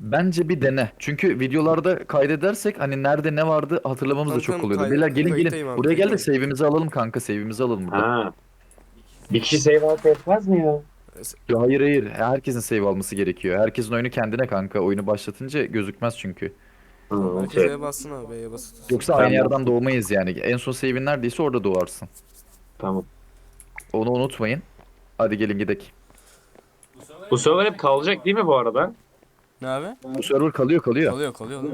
Bence bir dene. Çünkü videolarda kaydedersek hani nerede ne vardı hatırlamamız da Tamam, çok tamam, oluyordu. Beyler gelin kayıttayım gelin. abi, Buraya gel de kayıttayım. save'imizi alalım kanka. Save'imizi alalım burada. Ha. Bir kişi save out etmez mi ya? Ya hayır hayır. Herkesin save alması gerekiyor. Herkesin oyunu kendine kanka. Oyunu başlatınca gözükmez çünkü. Ha, Herkes okey. Bassın abi B'ye basın. Yoksa aynı yerden doğmayız yani. En son save'in neredeyse orada doğarsın. Tamam. Onu unutmayın. Hadi gelin gidelim. Bu server hep kalacak değil mi bu arada? Ne abi? Bu server kalıyor kalıyor. Kalıyor kalıyor mi?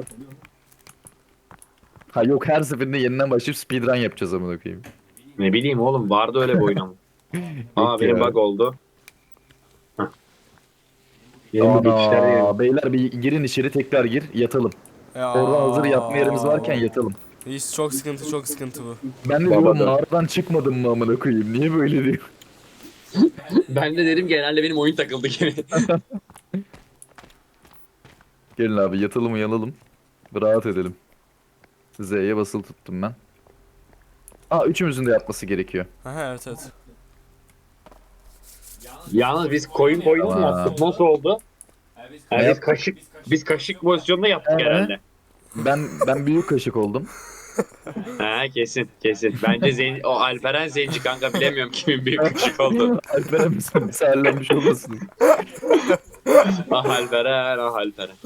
Ha yok her seferinde yeniden başlayıp speedrun yapacağız amına koyayım. Ne bileyim oğlum vardı öyle bir oyun ama. Aa Yok benim ya. bug oldu. Hah. Benim Ana beyler bir girin içeri tekrar gir yatalım. Ya. Orada hazır yatma yerimiz varken yatalım. Hiç çok sıkıntı çok sıkıntı bu. Ben de Baba diyorum da. mağaradan çıkmadım mı amına koyayım. Niye böyle diyor? Ben de dedim genelde benim oyun takıldı gene. Gelin abi yatalım uyanalım. Rahat edelim. Z'ye basılı tuttum ben. Aa üçümüzün de yatması gerekiyor. Aha evet evet. Yalnız biz koyun koyun mu Aa. yaptık? Nasıl oldu? Yani biz kaşık biz kaşık pozisyonunda yaptık Evet. herhalde. Ben ben büyük kaşık oldum. Ha kesin kesin. Bence zenci, o Alperen zenci kanka bilemiyorum kimin büyük kaşık oldu. Alperen misin? Serlenmiş olmasın. Ah Alperen ah Alperen.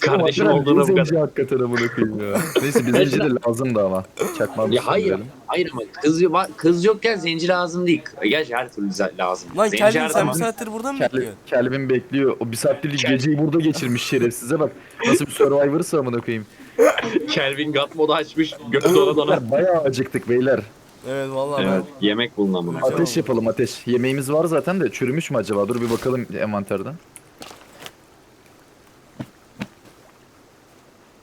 Kardeşim Alperen olduğuna bu zenci kadar. hakikaten amına koyayım ya. Neyse bir zenci de lazımdı ama. Çakmağımız Ya hayır, hayır ama kız, kız yokken zenci lazım değil. Gerçi her türlü lazım. Lan zenci Kelvin her sen zaman. bir saattir burada mı Kelvin, bekliyorsun? Kelvin bekliyor. O bir saatlik Kel- geceyi burada geçirmiş şerefsize bak. Nasıl bir survivor'sa amına koyayım. Kelvin God modu açmış. Götü dona dona. Beyler, Bayağı acıktık beyler. Evet vallahi Evet, yemek bulun amına. Güzel Ateş yapalım ateş. Yemeğimiz var zaten de çürümüş mü acaba? Dur bir bakalım envanterden.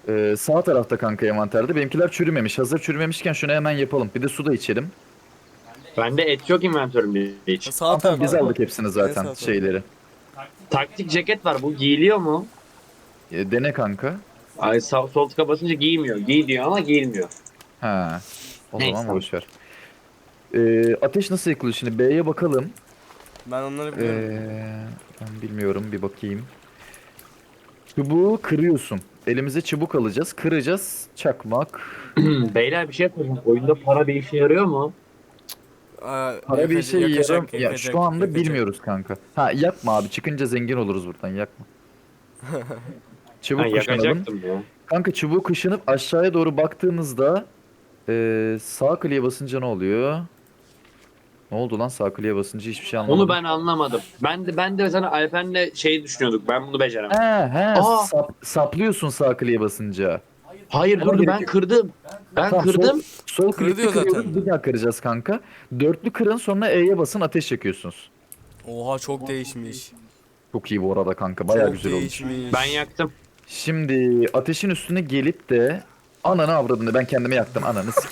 Ee, sağ tarafta kanka envanterde. Benimkiler çürümemiş. Hazır çürümemişken şunu hemen yapalım. Bir de su da içelim. Bende et yok inventörümde hiç. Sağ Tamam biz aldık hepsini zaten Evet, sağ şeyleri. Taktik ceket var. Bu giyiliyor mu? Ee, dene kanka. Ay sağ, sol tıka basınca giymiyor. Giy diyor ama giyilmiyor. Ha. O Neyse. zaman boş ver. Ee, ateş nasıl yakılıyor şimdi? B'ye bakalım. Ben onları biliyorum. Ee, ben bilmiyorum bir bakayım. Çubuğu kırıyorsun. Elimize çubuk alacağız. Kıracağız. Çakmak. Beyler bir şey soracağım. Oyunda para bir işe yarıyor mu? Aa, Para bir yakacak- şey yakacak, yaram- Ya yakacak, şu anda yakacak. bilmiyoruz kanka. Ha yakma abi. Çıkınca zengin oluruz buradan. Yakma. Çubuk Ha, kuşanalım. yakacaktım ya. Kanka çubuğu kuşanıp aşağıya doğru baktığınızda eee sağ kliğe basınca ne oluyor? Ne oldu lan sağ kliğe basınca hiçbir şey anlamadım. Onu ben anlamadım. Ben de ben de sana Alpen'le şey düşünüyorduk. Ben bunu beceremem. He he Aa! sap- saplıyorsun sağ kliğe basınca. Hayır Ama dur gerek ben yok. kırdım. Ben Tamam, kırdım. Sol Kırıyor klikle kırıyoruz zaten. bir daha kıracağız kanka. Dörtlü kırın sonra E'ye basın ateş yakıyorsunuz. Oha çok değişmiş. Çok iyi bu arada kanka bayağı çok güzel olmuş. değişmiş. Ben yaktım. Şimdi ateşin üstüne gelip de ananı avradını ben kendime yaktım ananı sik.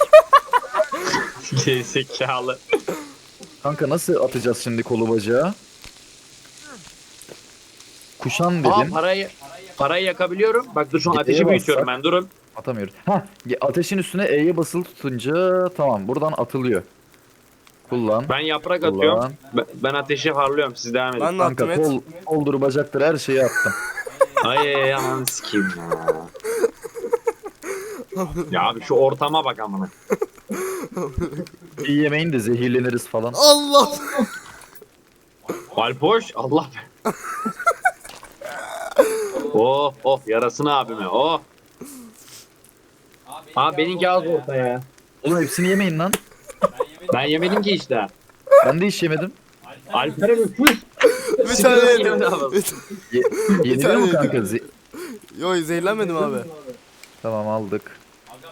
Gerizekalı. Kanka nasıl atacağız şimdi kolu bacağı? Kuşan Aa dedin. parayı parayı yakabiliyorum. Bak dur şu an ateşi büyütüyorum ben durun. Atamıyoruz. Ha, ateşin üstüne E'ye basılı tutunca tamam buradan atılıyor. Kullan. Ben yaprak Kullan. atıyorum. Ben, ben ateşi harlıyorum. Siz devam edin. Ben de attım Kanka et. kol, koldur bacaktır her şeyi attım. Ay aman sikeyim ya. ya abi şu ortama bak amına. İyi yemeyin de zehirleniriz falan. Allah! Alpoş Allah be. oh oh yarasını abime oh. Abi benimki az orta ya. Oğlum hepsini yemeyin lan. Ben yemedim ki işte. Ben de hiç yemedim. Alper'e bir fıs. Bir tane yedim. Ye yeniliyor mu kanka? Ze- Yo zehirlenmedim abi. tamam aldık.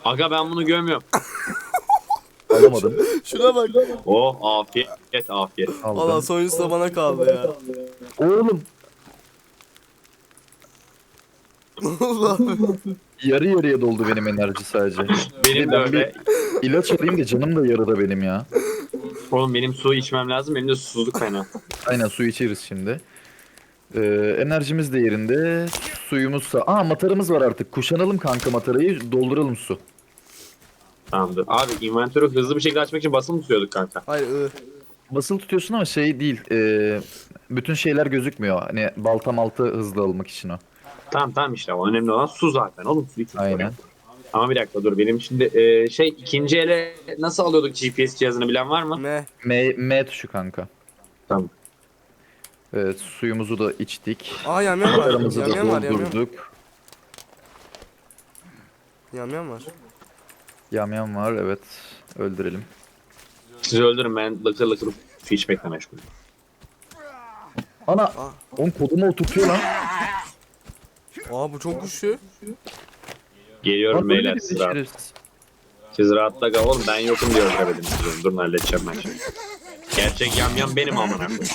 Aga ben bunu görmüyorum. Alamadım. Şuna bak. Oh afiyet afiyet. Valla Aldım. sonuncusu da bana kaldı ya. Oğlum Allah. yarı yarıya doldu benim enerji sadece. Benim de Ben öyle. bir ilaç alayım da canım da yarıda benim ya. Oğlum benim su içmem lazım. Benim de susuzluk fena. Aynen su içeriz şimdi. Ee, enerjimiz de yerinde. Suyumuzsa. Aa matarımız var artık. Kuşanalım kanka matarayı dolduralım su. Tamamdır. Abi inventörü hızlı bir şekilde açmak için basılı mı tutuyorduk kanka? Hayır ı. Basılı tutuyorsun ama şey değil. e, bütün şeyler gözükmüyor. Hani balta malta hızlı almak için o. Tamam tamam işte o önemli olan su zaten oğlum su için. Aynen. Ama bir dakika dur benim şimdi e, şey ikinci ele nasıl alıyorduk GPS cihazını bilen var mı? Ne? M, M tuşu kanka. Tamam. Evet suyumuzu da içtik. Aa yamyam var. Paramızı da Yamyam var yamyam. doldurduk. Yamyam var. Yamyam var evet. Öldürelim. Sizi öldürün ben lıkır su içmekle meşgulüm. Ana! Aa. On kodumu oturtuyor lan. Aa bu çok güçlü. Geliyorum Lan böyle beyler siz rahat. şerefsiz. Siz rahatla kal oğlum ben yokum diye öldüremedim sizi. Durun halledeceğim ben şimdi. Gerçek yamyam benim amına koyayım.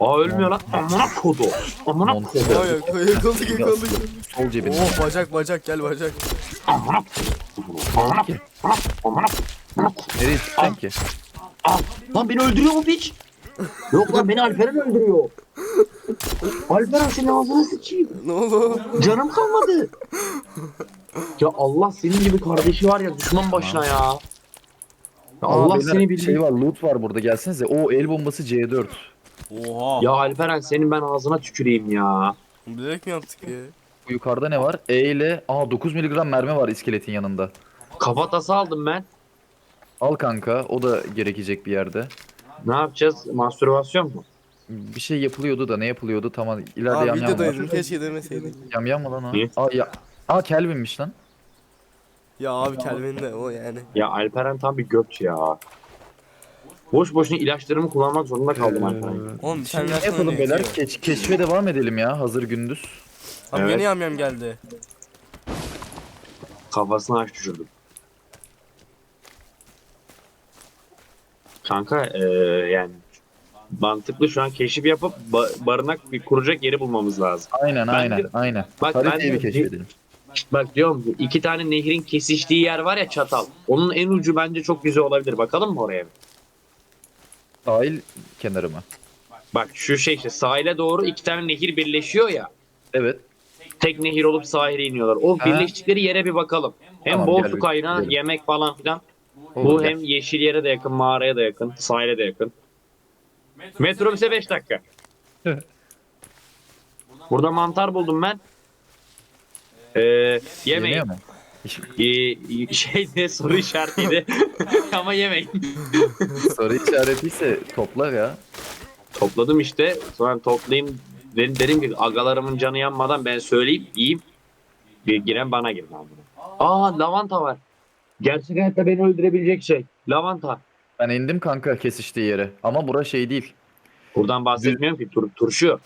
Aa ölmüyor lan. Amına kodu. Amına kodu. Yak- yakaladık yakaladık. Sol cebinde. Oo bacak bacak gel bacak. Amına kodu. Amına kodu. Amına kodu. Nereye çıktın ki? Al. Lan beni öldürüyor mu piç? Yok lan beni Alperen öldürüyor. Alperen senin ağzına sıçayım. Ne oldu? Canım kalmadı. ya Allah senin gibi kardeşi var ya düşman başına ya. Ya Allah seni bildiği. Şey var loot var burada gelsenize. O el bombası C4. Oha. Ya Alperen senin ben ağzına tüküreyim ya. Bilerek mi yaptık ya? Bu yukarıda ne var? E ile Aa 9 miligram mermi var iskeletin yanında. Kafatası aldım ben. Al kanka o da gerekecek bir yerde. Ne yapacağız? Mastürbasyon mu? Bir şey yapılıyordu da ne yapılıyordu tamam ileride Aa yamyam videodaydın var. keşke demeseydik. Yamyam mı lan o? Niye? Aa ya. Aa Kelvin'miş lan. Ya abi Kelvin de o yani. Ya Alperen tam bir göt ya. Boş boşuna ilaçlarımı kullanmak zorunda kaldım Alperen. Oğlum sen Şimdi ne yapalım beyler? Keş- keşfe devam edelim ya hazır gündüz. Abi Evet. yeni yamyam geldi. Kafasını aç düşürdüm. Kanka eee yani mantıklı şu an keşif yapıp ba- barınak bir kuracak yeri bulmamız lazım. Aynen Ben aynen de- aynen. Bak ben Haritayı de- bir keşfedelim. Bak diyorum bu iki tane nehrin kesiştiği yer var ya çatal. Onun en ucu bence çok güzel olabilir. Bakalım mı oraya? bir? Sahil kenarı mı? Bak şu şey işte sahile doğru iki tane nehir birleşiyor ya. Evet. Tek nehir olup sahile iniyorlar. O Ha. birleştikleri yere bir bakalım. Hem Tamam, bol gel su bir kaynağı, gidelim. yemek falan filan. Olur, Bu gel. hem yeşil yere de yakın, mağaraya da yakın, sahile de yakın. Metrobüse 5 dakika. Burada mantar buldum ben. Ee, yemeyin. Yeniyor mu? Ee, şeyde soru işaretiydi. Ama yemeyin. Soru işaretiyse topla ya. Topladım işte. Sonra toplayayım. Dedim, dedim ki agalarımın canı yanmadan ben söyleyeyim yiyeyim. Bir giren bana abi. Aa lavanta var. Gerçek hayatta beni öldürebilecek şey. Lavanta. Ben indim kanka kesiştiği yere. Ama bura şey değil. Buradan bahsetmiyorum ki tur, turşu.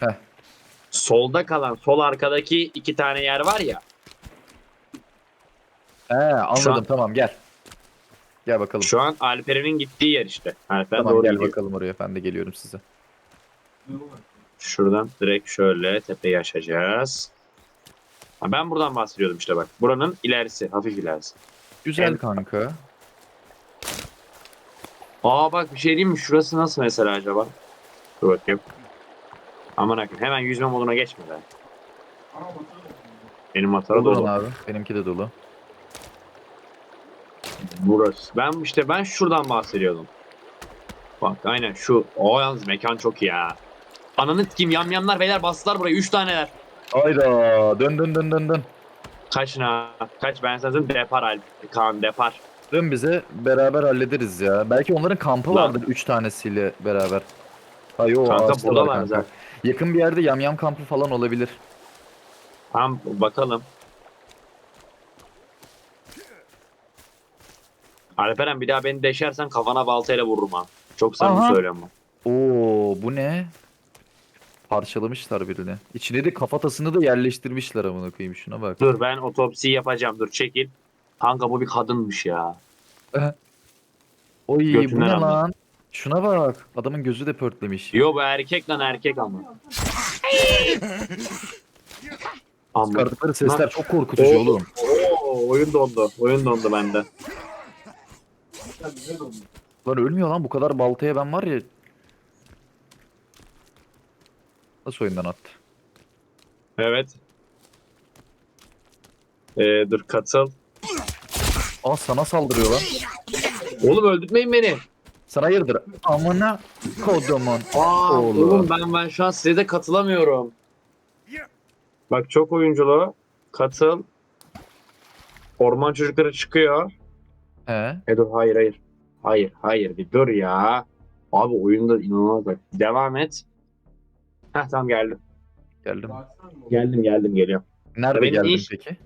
Heh. Solda kalan sol arkadaki iki tane yer var ya. He anladım an- tamam gel. Gel bakalım. Şu an Alperen'in gittiği yer işte. Alper tamam doğru gel gidiyor. bakalım oraya. Ben de geliyorum size. Şuradan direkt şöyle tepeyi aşacağız. Ha, ben buradan bahsediyordum işte bak. Buranın ilerisi, hafif ilerisi. Güzel Evet. kanka. Aa bak bir şey diyeyim mi? Şurası nasıl mesela acaba? Dur bakayım. Aman akım. Hemen yüzme moduna geçme be. Benim matara Dolu dolu. abi. Benimki de dolu. Burası. Ben işte ben şuradan bahsediyordum. Bak aynen şu. O yalnız mekan çok iyi ha. Ananı kim yamyamlar beyler bastılar buraya. Üç taneler. Hayda. Dön dön dön dön dön. Kaç na? Kaç ben sana söyleyeyim. Depar Alp. Kaan depar. Dön bize beraber hallederiz ya. Belki onların kampı Lan. vardır 3 tanesiyle beraber. Hayır o Kanka ağaçta var kanka. zaten. Yakın bir yerde yamyam kampı falan olabilir. Tamam bakalım. Alperen bir daha beni deşersen kafana baltayla vururum ha. Çok samimi Aha. söylüyorum bak. Oo bu ne? Parçalamışlar birini. İçine de kafatasını da yerleştirmişler amına koyayım şuna bak. Dur ben otopsiyi yapacağım. Dur çekil. Kanka bu bir kadınmış ya. Oy bu Götünden ne lan? Şuna bak. Adamın gözü de pörtlemiş. Yo bu erkek lan erkek ama. Amma. Çıkardıkları sesler çok korkutucu oğlum. Oo, oyun dondu. Oyun dondu bende. Lan ölmüyor lan bu kadar baltaya ben var ya. Nasıl oyundan attı? Evet. Ee, dur katıl. Aa sana saldırıyor lan. Oğlum öldürtmeyin beni. Sana hayırdır? Amına kodumun. Aa, Oğlum. oğlum ben ben şu an size de katılamıyorum. Bak çok oyunculu. Katıl. Orman çocukları çıkıyor. He. E dur hayır hayır. Hayır hayır bir dur ya. Abi oyunda inanılmaz bak. Devam et. Heh tamam geldim. Geldim. Geldim geldim geliyorum. Nerede Benim geldin iş- peki?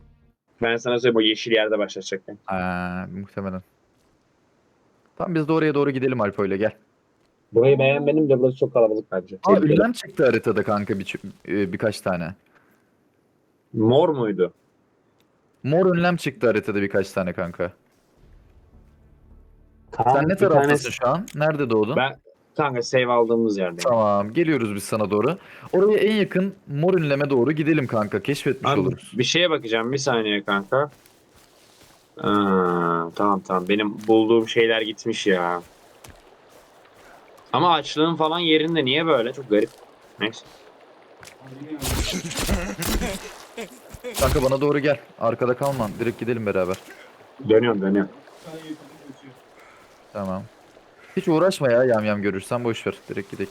Ben sana söyleyeyim o yeşil yerde başlatacaktım. Ha, muhtemelen. Tamam biz de oraya doğru gidelim Alpo ile gel. Burayı beğenmedim de burası çok kalabalık bence. Aa Tehlikeli. ünlem çıktı haritada kanka bir, e, birkaç tane. Mor muydu? Mor ünlem çıktı haritada birkaç tane kanka. Tamam, Sen ne bir taraftasın tanesi- şu an? Nerede doğdun? Ben kanka save aldığımız yerdeyim. Tamam geliyoruz biz sana doğru. Oraya en yakın mor ünleme doğru gidelim kanka. Keşfetmiş Abi, oluruz. bir şeye bakacağım bir saniye kanka. Aa, tamam tamam benim bulduğum şeyler gitmiş ya. Ama açlığın falan yerinde niye böyle? Çok garip. Neyse. Kanka bana doğru gel. Arkada kalma. Direkt gidelim beraber. Dönüyorum dönüyorum. Tamam. Hiç uğraşma ya yam yam görürsen boş ver. Direkt gidelim.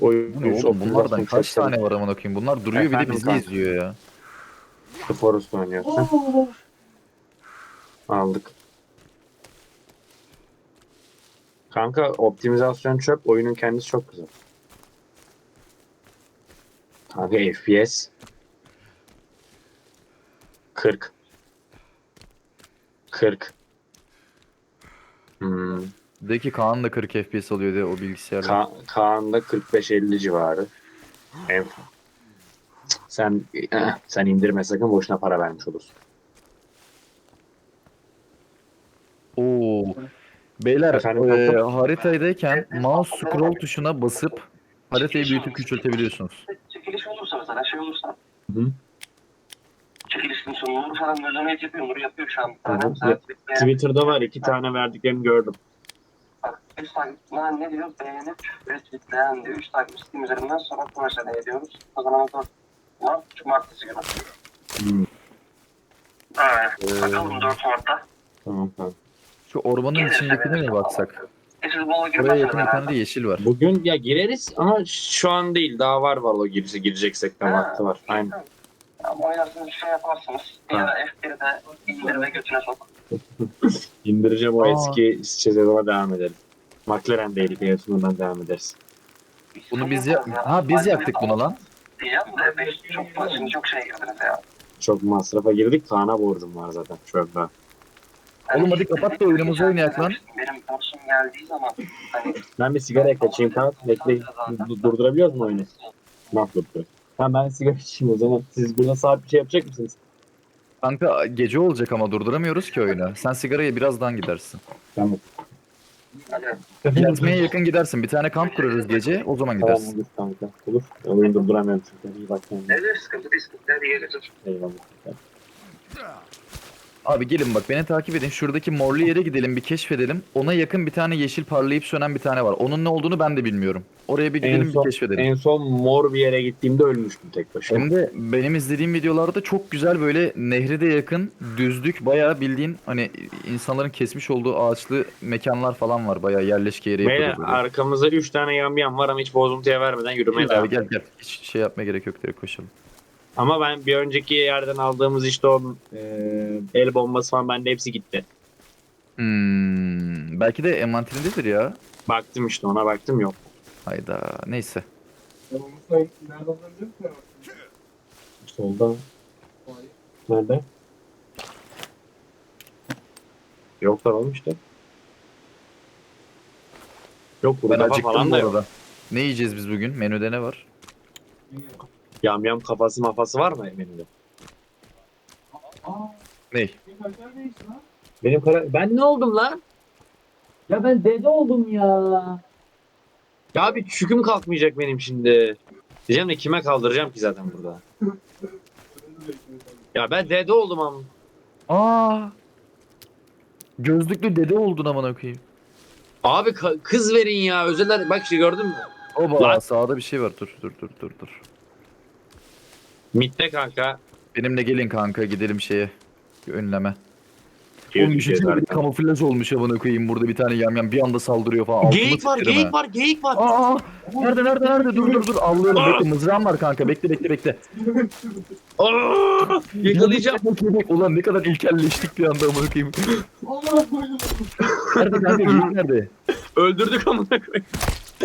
Oyun, Bu ne oğlum bunlardan kaç tane var amına koyayım? Bunlar duruyor bir de Efendim bizi kanka. izliyor ya. Forest oynuyorsun. Aldık. Kanka optimizasyon çöp. Oyunun kendisi çok güzel. Kanka FPS 40 40 hmm. De ki Kaan da 40 FPS alıyor diye o bilgisayarda. Ka Kaan'da 45-50 civarı. En sen eh, sen indirme sakın boşuna para vermiş olursun. Oo. Beyler Efendim, e, haritadayken mouse scroll tuşuna basıp haritayı büyütüp küçültebiliyorsunuz. Çekiliş olursa mesela şey olursa. Hı. Çekilişin sonu Nur falan gözlemeye yapıyor. Nur yapıyor şu an. Hı Twitter'da var iki tane verdiklerini gördüm. Bak, üç takipçiler ne diyor? Beğenip retweetleyen diyor. Üç takipçi üzerinden sonra projeler ediyoruz. O zaman o da Mart, Cumartesi günü. Hmm. Evet. Ee, Bakalım 4 Mart'ta. Tamam tamam. Şu ormanın içindekine mi baksak? E siz bol Oraya girmezsiniz yakın bir tane de herhalde. yeşil var. Bugün ya gireriz ama şu an değil. Daha var var o girse gireceksek de vakti var. Aynen. Ama oynarsınız bir şey yaparsınız. Bir Ha. ara F1'i de indir ve götüne sok. İndireceğim o Aa. eski sezona devam edelim. McLaren'deydik en sonundan devam ederiz. Bunu biz ya ha biz yaktık bunu lan. Diyeceğim de beş çok şimdi çok şey girdiniz ya. Çok masrafa girdik. Kaan'a borcum var zaten şu anda. Oğlum hadi kapat da oyunumuzu oynayak lan. Benim borsum geldiği zaman hani Ben bir sigara kaçayım Kaan. Bekle. Du- Durdurabiliyoruz mu oyunu? Nasıl Tamam ben sigara içeyim o zaman. Siz burada saat bir şey yapacak mısınız? Kanka gece olacak ama durduramıyoruz ki oyunu. Sen sigaraya birazdan gidersin. Tamam. Yatmaya yakın gidersin. Bir tane kamp kurarız gece. O zaman Tamam gidersin. olur kanka. Olur. Oyunu durduramıyorum çünkü. İyi bak kendine. evde sıkıntı değil sıkıntı diye götür. Eyvallah. Abi gelin bak beni takip edin. Şuradaki morlu yere gidelim bir keşfedelim. Ona yakın bir tane yeşil parlayıp sönen bir tane var. Onun ne olduğunu ben de bilmiyorum. Oraya bir gidelim En son, bir keşfedelim. en son mor bir yere gittiğimde ölmüştüm tek başıma. Hem de benim izlediğim videolarda çok güzel böyle nehre de yakın düzlük bayağı bildiğin hani insanların kesmiş olduğu ağaçlı mekanlar falan var. Bayağı yerleşke yeri Beyler yapıyorlar. böyle. arkamızda 3 tane yamyam var ama hiç bozuntuya vermeden yürümeye Gel devam abi gel gel. Hiç şey yapmaya gerek yok direkt koşalım. Ama ben bir önceki yerden aldığımız işte o e, el bombası falan bende hepsi gitti. Hmm, belki de envanterindedir ya. Baktım işte ona baktım yok. Hayda neyse. Solda. Nerede? Yok da oğlum işte. Yok kuru Ben acıktım falan bu da yok. arada. Ne yiyeceğiz biz bugün? Menüde ne var? Yamyam kafası mafası var mı menüde? Ney? Benim kara... Ben ne oldum lan? Ya ben dede oldum ya. Ya bir çüküm kalkmayacak benim şimdi. Diyeceğim de kime kaldıracağım ki zaten burada. Ya ben dede oldum ama. Aa! Gözlüklü dede oldun amına koyayım. Abi kız verin ya. Özeller bak işte gördün mü? Oba Lan. sağda bir şey var. Dur dur dur dur dur. Mitte kanka. Benimle gelin kanka gidelim şeye. Bir önleme. Oğlum bir de zaten. kamuflaj olmuş amına koyayım burada bir tane yamyam bir anda saldırıyor falan. Geyik var, geyik var, geyik var. Aa, nerede nerede nerede dur dur dur avlıyorum bekle mızrağım var kanka bekle bekle bekle. Aa, yakalayacağım. Ulan ne kadar ilkelleştik bir anda amına koyayım. nerede kanka geyik nerede? Öldürdük amına koyayım.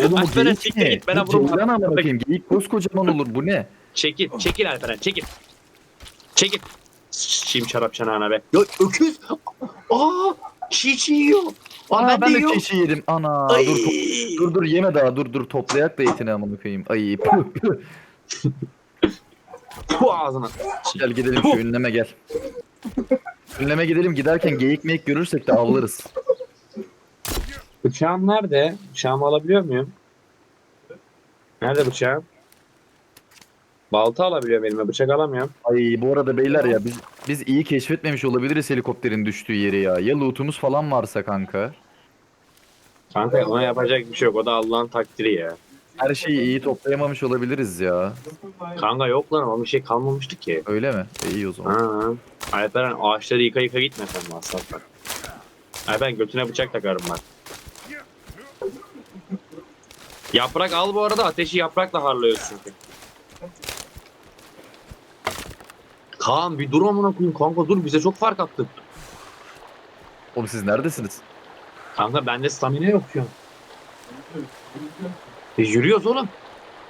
Oğlum o Alperen, geyik siktir ne? git, bana Bu vurma. Ceylan amına koyayım geyik koskocaman olur bu ne? Çekil, çekil Alperen, çekil. Çekil. Çiğim şarap çanağına be. Ya öküz. Aa, çiğ çiğ yiyor. Aa, Aa, ben, ben de yiyorum. keşi yedim. Ana Ay. dur to- dur dur yeme daha dur dur toplayak da etini amına koyayım. Ay püh, püh. Bu ağzına. Gel gidelim şu ünleme gel. Ünleme gidelim giderken geyik meyik görürsek de avlarız. Bıçağım nerede? Bıçağımı alabiliyor muyum? Nerede bıçağım? Balta alabiliyorum elime, bıçak alamıyorum. Ay bu arada beyler ya biz biz iyi keşfetmemiş olabiliriz helikopterin düştüğü yeri ya. Ya lootumuz falan varsa kanka. Kanka ona yapacak bir şey yok. O da Allah'ın takdiri ya. Her şeyi iyi toplayamamış olabiliriz ya. Kanka yok lan ama bir şey kalmamıştı ki. Öyle mi? E, iyi o zaman. Ha. Alperen ağaçları yıka yıka gitmesen mi aslan bak. Alperen götüne bıçak takarım bak. Yaprak al bu arada ateşi yaprakla harlıyoruz çünkü. Kaan bir dur amına koyayım kanka dur bize çok fark attık. Oğlum siz neredesiniz? Kanka bende stamina yok şu an. Biz yürüyoruz oğlum.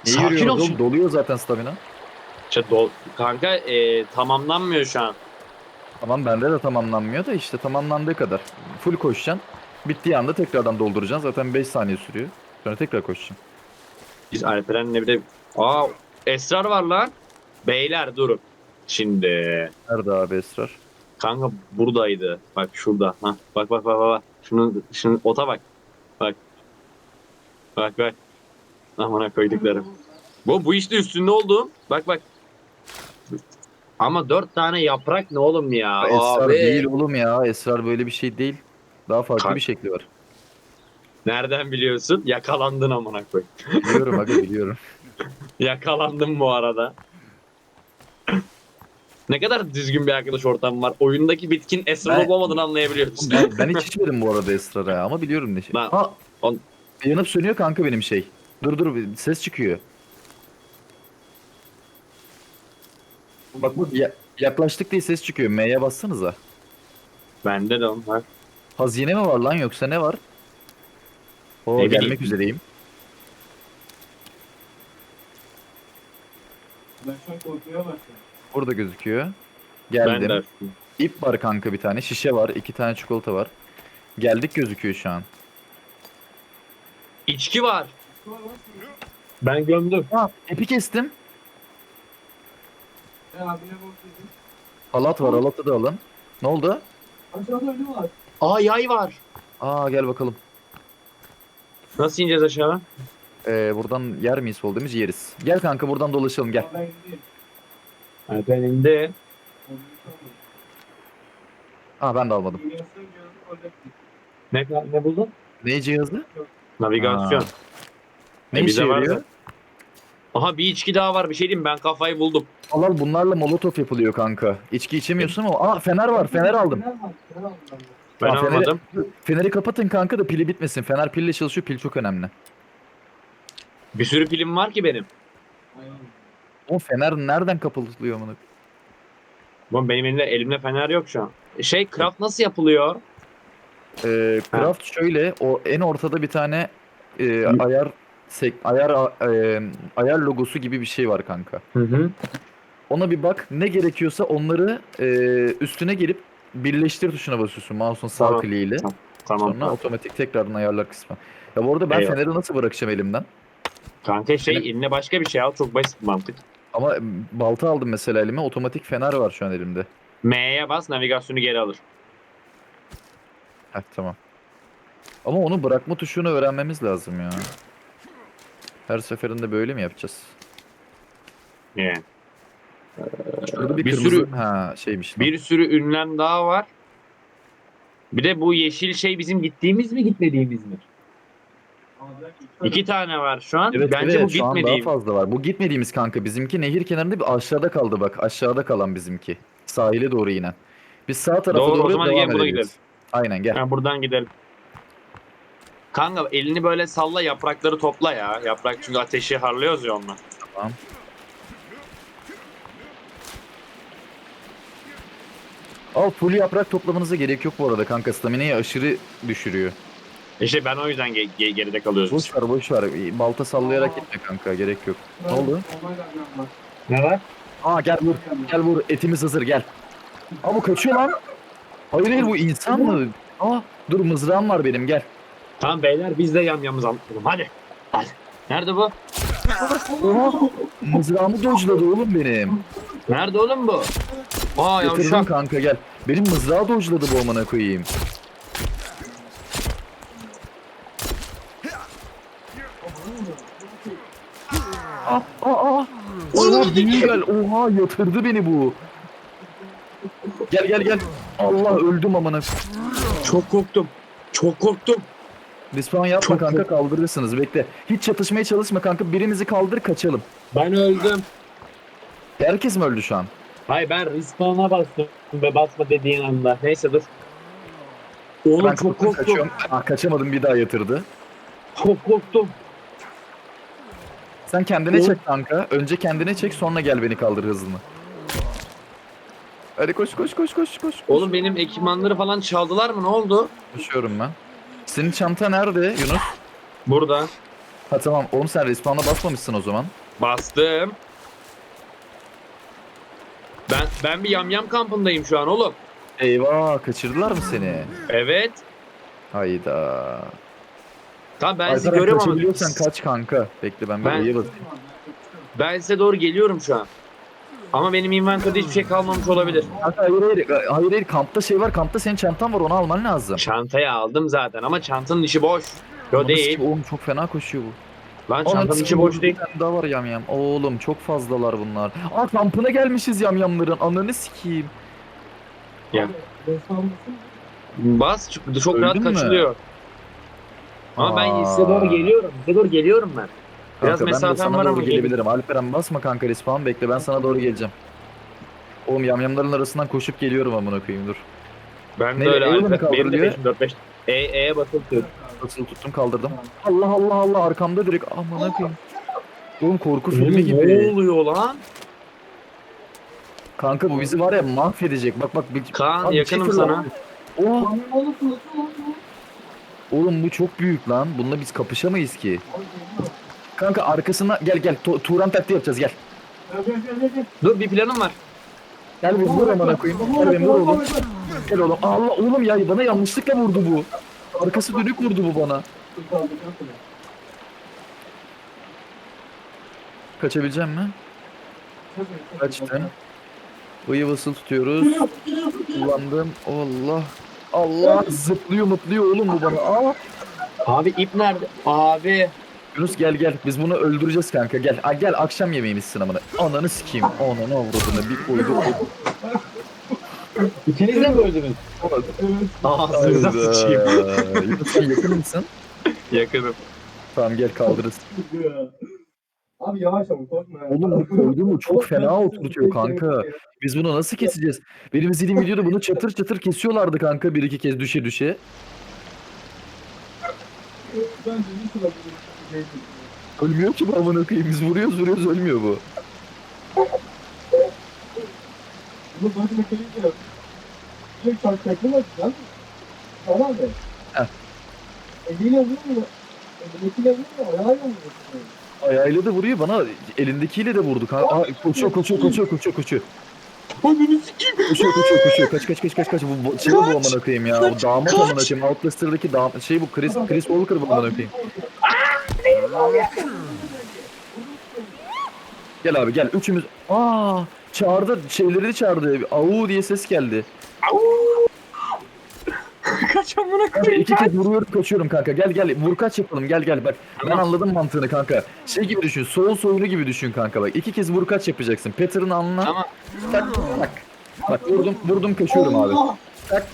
Ne Sakin ol yürüyorsunuz şimdi. oğlum? Doluyor zaten stamina. İşte dol- kanka e, tamamlanmıyor şu an. Tamam bende de tamamlanmıyor da işte tamamlandığı kadar. Full koşacaksın. Bittiği anda tekrardan dolduracaksın. Zaten 5 saniye sürüyor. Sonra tekrar koşacaksın. Biz Alperen'le bir de... Aa esrar var lan. Beyler durun. Şimdi Nerede abi Esrar? kanka buradaydı. Bak şurada. Ha bak bak bak bak. Şunun şunun ota bak. Bak. Bak bak. Amına koyduklarım. Bu bu işte üstünde oldu. Bak bak. Ama dört tane yaprak ne oğlum ya? Esrar Abi. değil oğlum ya. Esrar böyle bir şey değil. Daha farklı Kanka. bir şekli var. Nereden biliyorsun? Yakalandın amına koy. Biliyorum aga biliyorum. Yakalandım bu arada. ne kadar düzgün bir arkadaş ortamı var. Oyundaki bitkin esrar Ben- olmadığını anlayabiliyoruz. ben, ben hiç içmedim bu arada Esrar'a ya ama biliyorum ne şey. Ben- Ha, on- yanıp sönüyor kanka benim şey. Dur dur bir ses çıkıyor. Bak bu ya- yaklaştık diye ses çıkıyor. M'ye bassanıza. Bende de on var. Hazine mi var lan yoksa ne var? O Ne gelmek bileyim. üzereyim. Ben şu an korkmaya başladım. Burada gözüküyor. Ben Geldim. de. İp var kanka bir tane. Şişe var. iki tane çikolata var. Geldik gözüküyor şu an. İçki var. Ben gömdüm. Ha, ipi kestim. Ya abine bak dedim. Halat var. Halatı da alın. Ne oldu? Aşağıda ölü var. Aa yay var. Aa gel bakalım. Nasıl ineceğiz aşağı? Ee, buradan yer miyiz sol demiş yeriz. Gel kanka buradan dolaşalım gel. Gideyim. Ben indi. Aa ben de almadım. Ne, ne buldun? Ne cihazı? Navigasyon. Aa. Ne E, işe bize yarıyor? Aha bir içki daha var. Bir şey diyeyim mi? ben kafayı buldum. Al al bunlarla molotof yapılıyor kanka. İçki içemiyorsun ama aa fener var fener aldım. Ben Aa, feneri- almadım. Feneri kapatın kanka da pili bitmesin. Fener pille çalışıyor pil çok önemli. Bir sürü film var ki benim. O fener nereden kapatılıyor bunu? Oğlum benim elimde, elimde fener yok şu an. Şey craft nasıl yapılıyor? Ee, craft şöyle o en ortada bir tane e, ayar sek, ayar e, ayar logosu gibi bir şey var kanka. Hı hı. Ona bir bak. Ne gerekiyorsa onları e, üstüne gelip birleştir tuşuna basıyorsun mouse'un sağ Tamam. kliğiyle. Tamam. Sonra otomatik tekrardan ayarlar kısmı. Ya bu arada ben Eyvallah. feneri nasıl bırakacağım elimden? Kanka şey eline başka bir şey al. Çok basit bir mantık. Ama balta aldım mesela elime. Otomatik fener var şu an elimde. M'ye bas navigasyonu geri alır. Heh tamam. Ama onu bırakma tuşunu öğrenmemiz lazım ya. Her seferinde böyle mi yapacağız? Yani. Şurada bir, bir kırmızı... sürü- Ha şeymiş. Bir sürü ünlem daha var. Bir de bu yeşil şey bizim gittiğimiz mi gitmediğimiz mi? İki tane var şu an. Evet, Bence evet, bu şu an daha gitmediğim. fazla var. Bu gitmediğimiz kanka bizimki nehir kenarında bir aşağıda kaldı bak. Aşağıda kalan bizimki. Sahile doğru inen. Biz sağ tarafa Doğru, o doğru zaman devam gel buna edeceğiz. Aynen gel. Ha, buradan gidelim. Kanka elini böyle salla yaprakları topla ya. Yaprak çünkü ateşi harlıyoruz ya onunla. Al full yaprak toplamanıza gerek yok bu arada kanka. Stamina'yı aşırı düşürüyor. İşte ben o yüzden ge- ge- geride kalıyoruz. biz. Boş ver boş ver. Balta sallayarak gitme kanka gerek yok. Ne oldu? Ne var? Aa gel vur. Gel vur. Etimiz hazır gel. Aa bu kaçıyor lan. Hayır hayır bu insan mı? Aa dur mızrağım var benim gel. Tamam beyler biz de yamyamız anlatalım. Hadi. Hadi. Nerede bu? Oha mızrağımı dojladı oğlum benim. Nerede oğlum bu? Aa yavşak. kanka gel. Benim mızrağı dojladı bu amına koyayım. Aa aa aa. Oha büyü gel. Oha yatırdı beni bu. Gel gel gel. Allah öldüm amına. Çok korktum. Çok korktum. Respawn yapma Çok kanka kaldırırsınız. Bekle. Hiç çatışmaya çalışma kanka. Birimizi kaldır kaçalım. Ben öldüm. Herkes mi öldü şu an? Hayır ben respawn'a bastım ve basma dediğin anda. Neyse dur. Oğlum Ben çok korktum, kaçıyorum. Aa, kaçamadım bir daha yatırdı. Çok korktum. Sen kendine Oğlum. çek kanka. Önce kendine çek sonra gel beni kaldır hızlı. Hadi koş koş koş koş koş. koş. Oğlum benim ekipmanları falan çaldılar mı? Ne oldu? Koşuyorum ben. Senin çanta nerede Yunus? Burada. Ha tamam oğlum sen respawn'a basmamışsın o zaman. Bastım. Ben ben bir yamyam kampındayım şu an oğlum. Eyvah kaçırdılar mı seni? Evet. Hayda. Tamam ben sizi görüyorum ama kaçabiliyorsan kaç kanka. Bekle ben bir Ben- basayım. ben size doğru geliyorum şu an. Ama benim inventörde hiçbir şey kalmamış olabilir. Kanka hayır hayır. Hayır hayır kampta şey var. Kampta senin çantan var onu alman lazım. Çantayı aldım zaten ama çantanın içi boş. Yo Ananı değil. sikeyim, Oğlum çok fena koşuyor bu. Lan çantanın içi boş değil. daha var yam yam. Oğlum çok fazlalar bunlar. Aa kampına gelmişiz yam yamların. Ananı sikeyim. Bas çıktı çok Öldün rahat mü? kaçılıyor. Ama ben Aa. size doğru geliyorum. Size doğru geliyorum ben. Biraz Kanka ben de mesafem sana var doğru ama gelebilirim. Alperen basma kanka respawn bekle ben sana doğru geleceğim. Oğlum yamyamların arasından koşup geliyorum amına koyayım dur. Ben de Ne- öyle E'yle mi Alper. Benim de kaldırılıyor? 5 4 5. E E'ye basılı tut. Basılı tuttum kaldırdım. Allah Allah Allah arkamda direkt amına koyayım. Oğlum korku filmi Ne gibi. oluyor lan? Kanka bu bizi var ya mahvedecek. Bak bak. Bir... Kaan Abi, yakınım sana. fırlat. Oh, oğlum bu çok büyük lan. Bununla biz kapışamayız ki. Kanka arkasına gel gel. Tu- Turan taktiği yapacağız gel. Dur bir planım var. Gel vur vur amına koyayım. Gel beni vur oğlum. Gel oğlum. Allah oğlum ya bana yanlışlıkla vurdu bu. Arkası dönük vurdu bu bana. Kaçabileceğim mi? Kaçtım. Bıyı basılı tutuyoruz. Kullandım. Allah. Allah zıplıyor mutluyor oğlum bu bana. Aa. Abi ip nerede? Abi. Yunus gel gel. Biz bunu öldüreceğiz kanka. Gel. Aa, gel akşam yemeğimizsin amına. Ananı sikeyim. Ananı avradını bir koydu. İkiniz de mi öldünüz? Ağzınıza sıçayım. Sen yakın mısın? Yakınım. Tamam gel kaldırırız. Abi yavaş ama korkma. Oğlum bu mu çok fena oturtuyor kanka. Biz bunu nasıl keseceğiz? Benim izlediğim videoda bunu çatır çatır kesiyorlardı kanka bir iki kez düşe düşe. Ben Ölmüyor ki bu amına koyayım. Biz vuruyoruz vuruyoruz ölmüyor bu. Bunu başına koyunca direkt çarpacaklı mı açacağız? Tamam mı? Heh. Eliyle vuruyor? Eliyle vuruyor? Ayağıyla vuruyor? Ayağıyla da vuruyor bana elindekiyle de vurdu kanka. Aa, koşuyor koşuyor koşuyor koşuyor koşuyor. Ananı sikeyim. Koşuyor koşuyor koşuyor. Kaç kaç kaç kaç kaç. Bu bu- şey bu amına koyayım ya. Bu damat amına koyayım. Outlast'taki damat şey bu Chris Chris Walker bu amına koyayım. Gel abi gel üçümüz. Aa çağırdı şeyleri çağırdı. Au diye ses geldi. Kaç amına Kanka iki kez vuruyorum kaçıyorum kanka. Gel gel vur kaç yapalım gel gel bak. Ben Tamam. anladım mantığını kanka. Şey gibi düşün. Soul soyunu gibi düşün kanka bak. İki kez vur kaç yapacaksın. Pattern'ı anla. Tamam. Tak tak. Bak vurdum vurdum kaçıyorum abi. Tak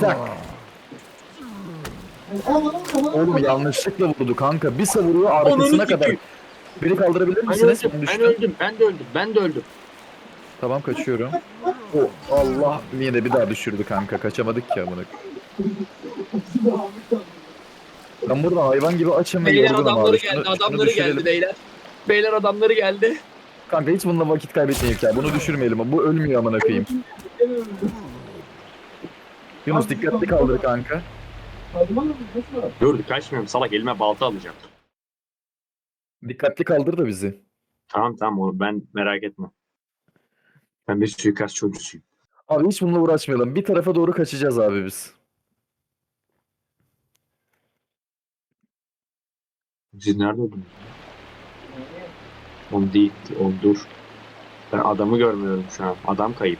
tak. Oğlum yanlışlıkla vurdu kanka. Bir savuruyor arkasına Ananı kadar. sikeyim. Beni kaldırabilir Ben misiniz? öldüm. Ben Ben düştüm. öldüm. Ben de öldüm. Ben de öldüm. Tamam kaçıyorum. O Allah yine bir daha düşürdü kanka. Kaçamadık ki amına. Ben burada hayvan gibi açım ve Beyler yorgunum adamları abi. Şunu- geldi, şunu adamları düşürelim. geldi beyler. Beyler adamları geldi. Kanka hiç bununla vakit kaybetmeyelim ya. Bunu düşürmeyelim. Bu ölmüyor amına koyayım. Yunus dikkatli kaldır kanka. Dur kaçmıyorum salak elime balta alacağım. Dikkatli kaldır da bizi. Tamam tamam oğlum ben merak etme. Ben bir suikast çocuğusuyum. Abi hiç bununla uğraşmayalım. Bir tarafa doğru kaçacağız abi biz. Siz nerede oldunuz? Oğlum değil, oğlum dur. Ben adamı görmüyorum şu an. Adam kayıp.